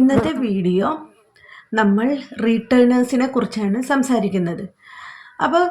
ഇന്നത്തെ വീഡിയോ നമ്മൾ റീട്ടേണേഴ്സിനെ കുറിച്ചാണ് സംസാരിക്കുന്നത്. അപ്പോൾ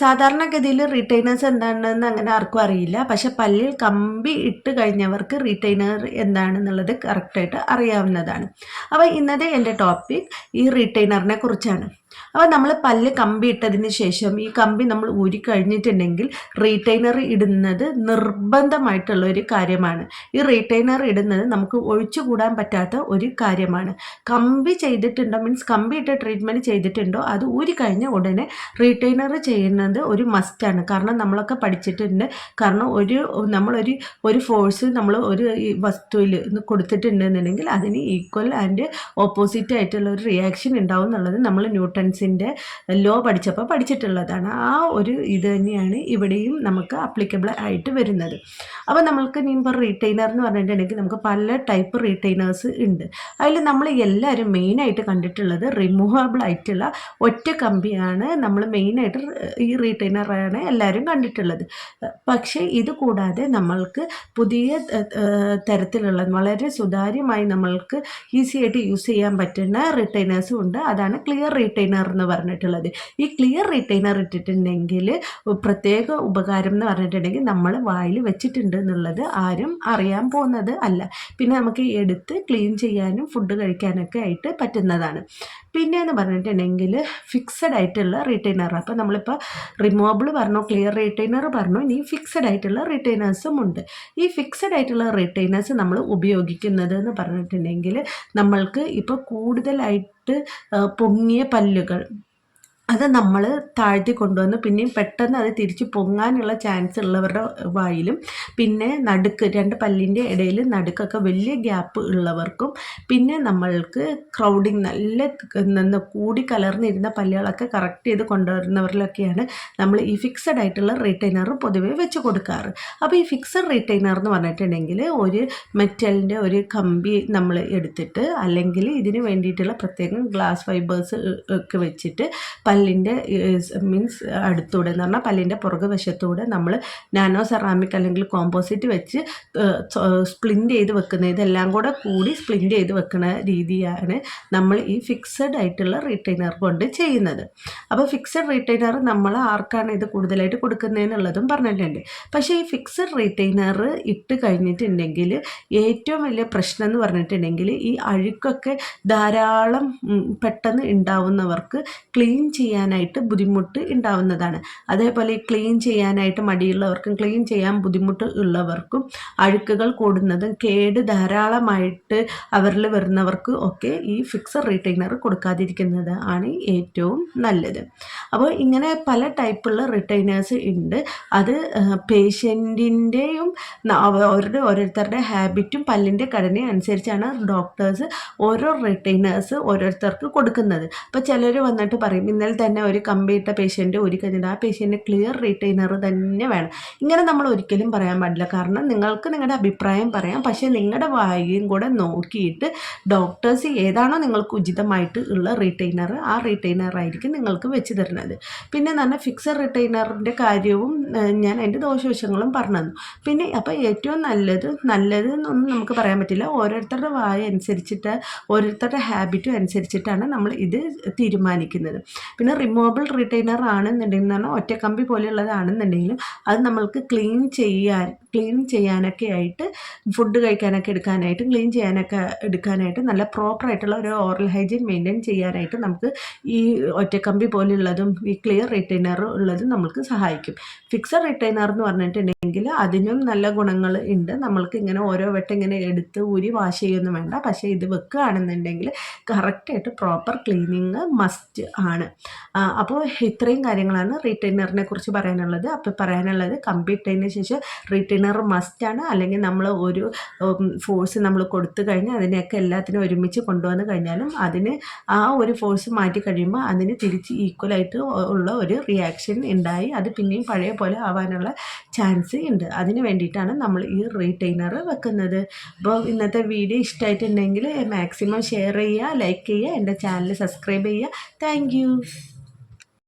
സാധാരണഗതിയിൽ റീറ്റൈനേഴ്സ് എന്താണെന്ന് അങ്ങനെ ആർക്കും അറിയില്ല. പക്ഷെ പല്ലിൽ കമ്പി ഇട്ട് കഴിഞ്ഞവർക്ക് റീറ്റൈനർ എന്താണെന്നുള്ളത് കറക്റ്റായിട്ട് അറിയാവുന്നതാണ്. അപ്പോൾ ഇന്നത്തെ എന്റെ ടോപ്പിക് ഈ റീറ്റൈനറിനെ കുറിച്ചാണ്. അപ്പോൾ നമ്മൾ പല്ല് കമ്പി ഇട്ടതിന് ശേഷം ഈ കമ്പി നമ്മൾ ഊരി കഴിഞ്ഞിട്ടുണ്ടെങ്കിൽ റീറ്റെയിനർ ഇടുന്നത് നിർബന്ധമായിട്ടുള്ള ഒരു കാര്യമാണ്. ഈ റീറ്റെയിനർ ഇടുന്നത് നമുക്ക് ഒഴിച്ചുകൂടാൻ പറ്റാത്ത ഒരു കാര്യമാണ്. കമ്പി ചെയ്തിട്ടുണ്ടോ മീൻസ് കമ്പി ഇട്ട ട്രീറ്റ്മെന്റ് ചെയ്തിട്ടുണ്ടോ അത് ഊരി കഴിഞ്ഞ ഉടനെ റീറ്റെയിനർ ചെയ്യുന്നത് ഒരു മസ്റ്റാണ് കാരണം നമ്മളൊക്കെ പഠിച്ചിട്ടുണ്ട്. കാരണം ഒരു നമ്മളൊരു ഒരു ഫോഴ്സ് നമ്മൾ ഒരു വസ്തുവിൽ കൊടുത്തിട്ടുണ്ടെന്നുണ്ടെങ്കിൽ അതിന് ഈക്വൽ ആൻഡ് ഓപ്പോസിറ്റ് ആയിട്ടുള്ള ഒരു റിയാക്ഷൻ ഉണ്ടാവും എന്നുള്ളത് നമ്മൾ ന്യൂട്ടൺസ് ഫിസിക്സിന്റെ ലോ പഠിച്ചപ്പോൾ പഠിച്ചിട്ടുള്ളതാണ്. ആ ഒരു ഇത് തന്നെയാണ് ഇവിടെയും നമുക്ക് അപ്ലിക്കബിൾ ആയിട്ട് വരുന്നത്. അപ്പോൾ നമ്മൾക്ക് ഇപ്പോൾ റീറ്റെയിനർ എന്ന് പറഞ്ഞിട്ടുണ്ടെങ്കിൽ നമുക്ക് പല ടൈപ്പ് റീറ്റെയിനേഴ്സ് ഉണ്ട്. അതിൽ നമ്മൾ എല്ലാവരും മെയിനായിട്ട് കണ്ടിട്ടുള്ളത് റിമൂവബിൾ ആയിട്ടുള്ള ഒറ്റ കമ്പിയാണ് നമ്മൾ മെയിനായിട്ട് ഈ റീറ്റെയിനറാണ് എല്ലാവരും കണ്ടിട്ടുള്ളത്. പക്ഷേ ഇത് കൂടാതെ നമ്മൾക്ക് പുതിയ തരത്തിലുള്ള വളരെ സുതാര്യമായി നമ്മൾക്ക് ഈസി ആയിട്ട് യൂസ് ചെയ്യാൻ പറ്റുന്ന റിട്ടൈനേഴ്സും ഉണ്ട്. അതാണ് ക്ലിയർ റീറ്റെയിനർ എന്ന് പറഞ്ഞിട്ടുള്ളത്. ഈ ക്ലിയർ റിട്ടൈനർ ഇട്ടിട്ടുണ്ടെങ്കിൽ പ്രത്യേക ഉപകാരം എന്ന് പറഞ്ഞിട്ടുണ്ടെങ്കിൽ നമ്മൾ വായിൽ വെച്ചിട്ടുണ്ട് എന്നുള്ളത് ആരും അറിയാൻ പോകുന്നത് അല്ല. പിന്നെ നമുക്ക് എടുത്ത് ക്ലീൻ ചെയ്യാനും ഫുഡ് കഴിക്കാനൊക്കെ ആയിട്ട് പറ്റുന്നതാണ്. പിന്നെ എന്ന് പറഞ്ഞിട്ടുണ്ടെങ്കിൽ ഫിക്സഡ് ആയിട്ടുള്ള റീറ്റൈനർ അപ്പോൾ നമ്മളിപ്പോൾ റിമൂവബിൾ പറഞ്ഞു ക്ലിയർ റീറ്റൈനർ പറഞ്ഞു ഇനി ഫിക്സഡ് ആയിട്ടുള്ള റിട്ടൈനേഴ്സും ഉണ്ട്. ഈ ഫിക്സഡ് ആയിട്ടുള്ള റിട്ടൈനേഴ്സ് നമ്മൾ ഉപയോഗിക്കുന്നത് എന്ന് പറഞ്ഞിട്ടുണ്ടെങ്കിൽ നമ്മൾക്ക് ഇപ്പോൾ കൂടുതലായിട്ട് പൊങ്ങിയ പല്ലുകൾ. അത് നമ്മൾ താഴ്ത്തി കൊണ്ടുവന്ന് പിന്നെയും പെട്ടെന്ന് അത് തിരിച്ച് പൊങ്ങാനുള്ള ചാൻസ് ഉള്ളവരുടെ വായിലും പിന്നെ നടുക്ക് രണ്ട് പല്ലിന്റെ ഇടയിൽ നടുക്കൊക്കെ വലിയ ഗ്യാപ്പ് ഉള്ളവർക്കും പിന്നെ നമ്മൾക്ക് ക്രൗഡിങ് നല്ല നിന്ന് കൂടി കലർന്നിരുന്ന പല്ലുകളൊക്കെ കറക്റ്റ് ചെയ്ത് കൊണ്ടുവരുന്നവരിലൊക്കെയാണ് നമ്മൾ ഈ ഫിക്സഡ് ആയിട്ടുള്ള റീറ്റൈനർ പൊതുവേ വെച്ച് കൊടുക്കാറ്. അപ്പോൾ ഈ ഫിക്സഡ് റീറ്റൈനർ എന്ന് പറഞ്ഞിട്ടുണ്ടെങ്കിൽ ഒരു മെറ്റലിന്റെ ഒരു കമ്പി നമ്മൾ എടുത്തിട്ട് അല്ലെങ്കിൽ ഇതിന് വേണ്ടിയിട്ടുള്ള പ്രത്യേകം ഗ്ലാസ് ഫൈബേഴ്സ് ഒക്കെ വെച്ചിട്ട് പല്ല് പല്ലിന്റെ മീൻസ് അടുത്തൂടെ എന്ന് പറഞ്ഞാൽ പല്ലിന്റെ പുറകു വശത്തൂടെ നമ്മൾ നാനോ സെറാമിക് അല്ലെങ്കിൽ കോമ്പോസിറ്റ് വെച്ച് സ്പ്ലിന്റ് ചെയ്ത് വെക്കുന്ന ഇതെല്ലാം കൂടെ കൂടി സ്പ്ലിന്റ് ചെയ്ത് വെക്കുന്ന രീതിയാണ് നമ്മൾ ഈ ഫിക്സഡ് ആയിട്ടുള്ള റീറ്റൈനർ കൊണ്ട് ചെയ്യുന്നത്. അപ്പോൾ ഫിക്സഡ് റീറ്റൈനർ നമ്മൾ ആർക്കാണ് ഇത് കൂടുതലായിട്ട് കൊടുക്കുന്നതെന്നുള്ളതും പറഞ്ഞിട്ടുണ്ട്. പക്ഷേ ഈ ഫിക്സഡ് റീറ്റൈനർ ഇട്ട് കഴിഞ്ഞിട്ടുണ്ടെങ്കിൽ ഏറ്റവും വലിയ പ്രശ്നം എന്ന് പറഞ്ഞിട്ടുണ്ടെങ്കിൽ ഈ അഴുക്കൊക്കെ ധാരാളം പെട്ടെന്ന് ഉണ്ടാവുന്നവർക്ക് ക്ലീൻ ചെയ്യാനായിട്ട് ബുദ്ധിമുട്ട് ഉണ്ടാവുന്നതാണ്. അതേപോലെ ക്ലീൻ ചെയ്യാനായിട്ട് മടിയുള്ളവർക്കും ക്ലീൻ ചെയ്യാൻ ബുദ്ധിമുട്ട് ഉള്ളവർക്കും അഴുക്കുകൾ കൂടുന്നതും കേട് ധാരാളമായിട്ട് അവരിൽ വരുന്നവർക്ക് ഒക്കെ ഈ ഫിക്സർ റീറ്റൈനർ കൊടുക്കാതിരിക്കുന്നത് ആണ് ഏറ്റവും നല്ലത്. അപ്പോൾ ഇങ്ങനെ പല ടൈപ്പുള്ള റിട്ടൈനേഴ്സ് ഉണ്ട്. അത് പേഷ്യന്റിന്റെയും അവരുടെ ഓരോരുത്തരുടെ ഹാബിറ്റും പല്ലിന്റെ ഘടനയും അനുസരിച്ചാണ് ഡോക്ടേഴ്സ് ഓരോ റിട്ടൈനേഴ്സ് ഓരോരുത്തർക്ക് കൊടുക്കുന്നത്. അപ്പോൾ ചിലർ വന്നിട്ട് പറയും ഇന്നലെ തന്നെ ഒരു കമ്പിയിട്ട പേഷ്യന്റ് ഒരു കഴിഞ്ഞത് ആ പേഷ്യന്റ് ക്ലിയർ റീറ്റെയിനർ തന്നെ വേണം. ഇങ്ങനെ നമ്മൾ ഒരിക്കലും പറയാൻ പാടില്ല. കാരണം നിങ്ങൾക്ക് നിങ്ങളുടെ അഭിപ്രായം പറയാം. പക്ഷേ നിങ്ങളുടെ വായും കൂടെ നോക്കിയിട്ട് ഡോക്ടേഴ്സ് ഏതാണോ നിങ്ങൾക്ക് ഉചിതമായിട്ട് ഉള്ള റീറ്റെയിനർ ആ റീറ്റെയിനർ ആയിരിക്കും നിങ്ങൾക്ക് വെച്ച് തരുന്നത്. പിന്നെ പറഞ്ഞാൽ ഫിക്സഡ് റിട്ടൈനറിന്റെ കാര്യവും ഞാൻ അതിന്റെ ദോഷവശങ്ങളും പറഞ്ഞു തന്നു പിന്നെ അപ്പോൾ ഏറ്റവും നല്ലത് നല്ലത് എന്നൊന്നും നമുക്ക് പറയാൻ പറ്റില്ല. ഓരോരുത്തരുടെ വായ അനുസരിച്ചിട്ട് ഓരോരുത്തരുടെ ഹാബിറ്റും അനുസരിച്ചിട്ടാണ് നമ്മൾ ഇത് തീരുമാനിക്കുന്നത്. പിന്നെ റിമൂവബിൾ റിട്ടൈനർ ആണെന്നുണ്ടെങ്കിൽ പറഞ്ഞാൽ ഒറ്റക്കമ്പി പോലെയുള്ളതാണെന്നുണ്ടെങ്കിലും അത് നമ്മൾക്ക് ക്ലീൻ ചെയ്യാൻ ക്ലീൻ ചെയ്യാനൊക്കെ ആയിട്ട് ഫുഡ് കഴിക്കാനൊക്കെ എടുക്കാനായിട്ട് ക്ലീൻ ചെയ്യാനൊക്കെ എടുക്കാനായിട്ട് നല്ല പ്രോപ്പറായിട്ടുള്ള ഒരു ഓറൽ ഹൈജീൻ മെയിന്റെയിൻ ചെയ്യാനായിട്ട് നമുക്ക് ഈ ഒറ്റക്കമ്പി പോലെയുള്ളതും ഈ ക്ലിയർ റിട്ടൈനർ ഉള്ളതും നമുക്ക് സഹായിക്കും. ഫിക്സഡ് റിട്ടൈനർ എന്ന് പറഞ്ഞിട്ടുണ്ടെങ്കിൽ അതിനും നല്ല ഗുണങ്ങൾ ഉണ്ട്. നമ്മൾക്ക് ഇങ്ങനെ ഓരോ വട്ടം ഇങ്ങനെ എടുത്ത് ഊരി വാഷ് ചെയ്യൊന്നും വേണ്ട. പക്ഷേ ഇത് വെക്കുകയാണെന്നുണ്ടെങ്കിൽ കറക്റ്റായിട്ട് പ്രോപ്പർ ക്ലീനിങ് മസ്റ്റ് ആണ്. അപ്പോൾ ഇത്രയും കാര്യങ്ങളാണ് റീറ്റൈനറിനെ കുറിച്ച് പറയാനുള്ളത്. അപ്പോൾ പറയാനുള്ളത് കമ്പി ഇട്ടതിന് ശേഷം റീറ്റൈനർ മസ്റ്റാണ് അല്ലെങ്കിൽ നമ്മൾ ഒരു ഫോഴ്സ് നമ്മൾ കൊടുത്തു കഴിഞ്ഞാൽ അതിനെയൊക്കെ എല്ലാത്തിനും ഒരുമിച്ച് കൊണ്ടുവന്ന് കഴിഞ്ഞാലും അതിന് ആ ഒരു ഫോഴ്സ് മാറ്റി കഴിയുമ്പോൾ അതിന് തിരിച്ച് ഈക്വലായിട്ട് ഉള്ള ഒരു റിയാക്ഷൻ ഉണ്ടായി. അത് പിന്നെയും പഴയ പോലെ ആവാനുള്ള ചാൻസ് ഉണ്ട്. അതിന് വേണ്ടിയിട്ടാണ് നമ്മൾ ഈ റീറ്റൈനർ വെക്കുന്നത്. അപ്പോൾ ഇന്നത്തെ വീഡിയോ ഇഷ്ടമായിട്ടുണ്ടെങ്കിൽ മാക്സിമം ഷെയർ ചെയ്യുക ലൈക്ക് ചെയ്യുക എന്റെ ചാനൽ സബ്സ്ക്രൈബ് ചെയ്യുക. താങ്ക്